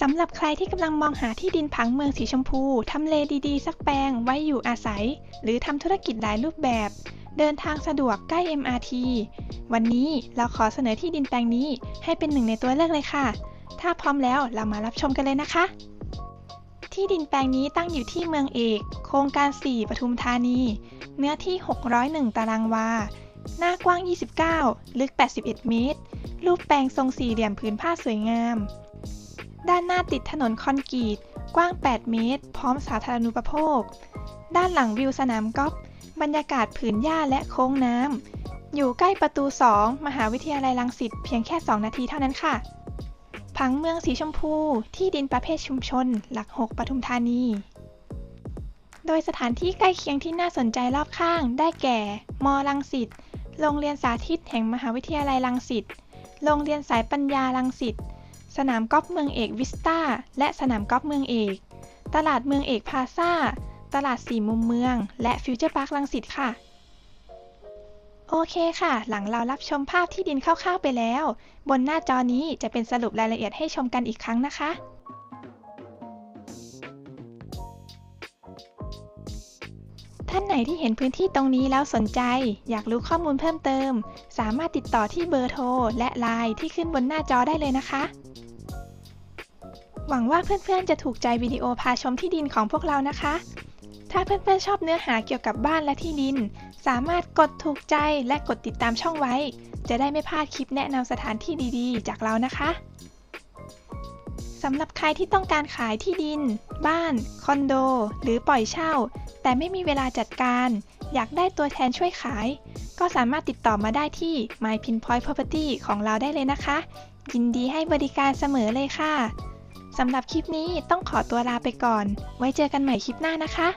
สำหรับใครที่กำลังมองหาที่ดินผังเมืองสีชมพู ทำเลดีๆ สักแปลงไว้อยู่อาศัย หรือทำธุรกิจหลายรูปแบบ เดินทางสะดวกใกล้ MRT วันนี้เราขอเสนอที่ดินแปลงนี้ให้เป็นหนึ่งในตัวเลือกเลยค่ะ ถ้าพร้อมแล้วเรามารับชมกันเลยนะคะ ที่ดินแปลงนี้ตั้งอยู่ที่เมืองเอก โครงการ 4 ปทุมธานี เนื้อที่ 601 ตารางวา หน้ากว้าง 29 ลึก 81 เมตร รูปแปลงทรงสี่เหลี่ยมผืนผ้าสวยงาม ด้านหน้าติดถนนคอนกรีต กว้าง 8 เมตร พร้อมสาธารณูปโภค ด้านหลังวิวสนามกอล์ฟบรรยากาศผืนหญ้าและโค้งน้ำ อยู่ใกล้ประตู 2 มหาวิทยาลัยรังสิตเพียงแค่ 2 นาทีเท่านั้นค่ะ ผังเมืองสีชมพู ที่ดินประเภทชุมชน หลัก 6ปทุมธานี โดยสถานที่ใกล้เคียงที่น่าสนใจรอบข้าง ได้แก่ มรังสิต โรงเรียนสาธิตแห่งมหาวิทยาลัยรังสิต โรงเรียนสายปัญญารังสิต สนามกอล์ฟเมืองเอกวิสตาและสนามกอล์ฟเมืองเอก ตลาดเมืองเอกพาซ่าตลาดสี่มุมเมือง และฟิวเจอร์พาร์คลังสิตค่ะ โอเคค่ะ หลังเรารับชมภาพที่ดินคร่าวๆไปแล้ว บนหน้าจอนี้จะเป็นสรุปรายละเอียดให้ชมกันอีกครั้งนะคะ ท่านไหนที่เห็นพื้นที่ตรงนี้แล้วสนใจ อยากรู้ข้อมูลเพิ่มเติม สามารถติดต่อที่เบอร์โทรและไลน์ที่ขึ้นบนหน้าจอได้เลยนะคะ หวังว่าเพื่อนๆจะถูกใจวิดีโอพาชมที่ดินของพวกเรานะคะ ถ้าเพื่อนๆชอบเนื้อหาเกี่ยวกับบ้านและที่ดิน สามารถกดถูกใจและกดติดตามช่องไว้ จะได้ไม่พลาดคลิปแนะนำสถานที่ดีๆ จากเรานะคะ สำหรับใครที่ต้องการขายที่ดิน บ้าน คอนโด หรือปล่อยเช่า แต่ไม่มีเวลาจัดการ อยากได้ตัวแทนช่วยขาย ก็สามารถติดต่อมาได้ที่ My Pinpoint Property ของเราได้เลยนะคะ ยินดีให้บริการเสมอเลยค่ะสำหรับคลิปนี้ต้องขอตัวลาไปก่อน ไว้เจอกันใหม่คลิปหน้านะคะ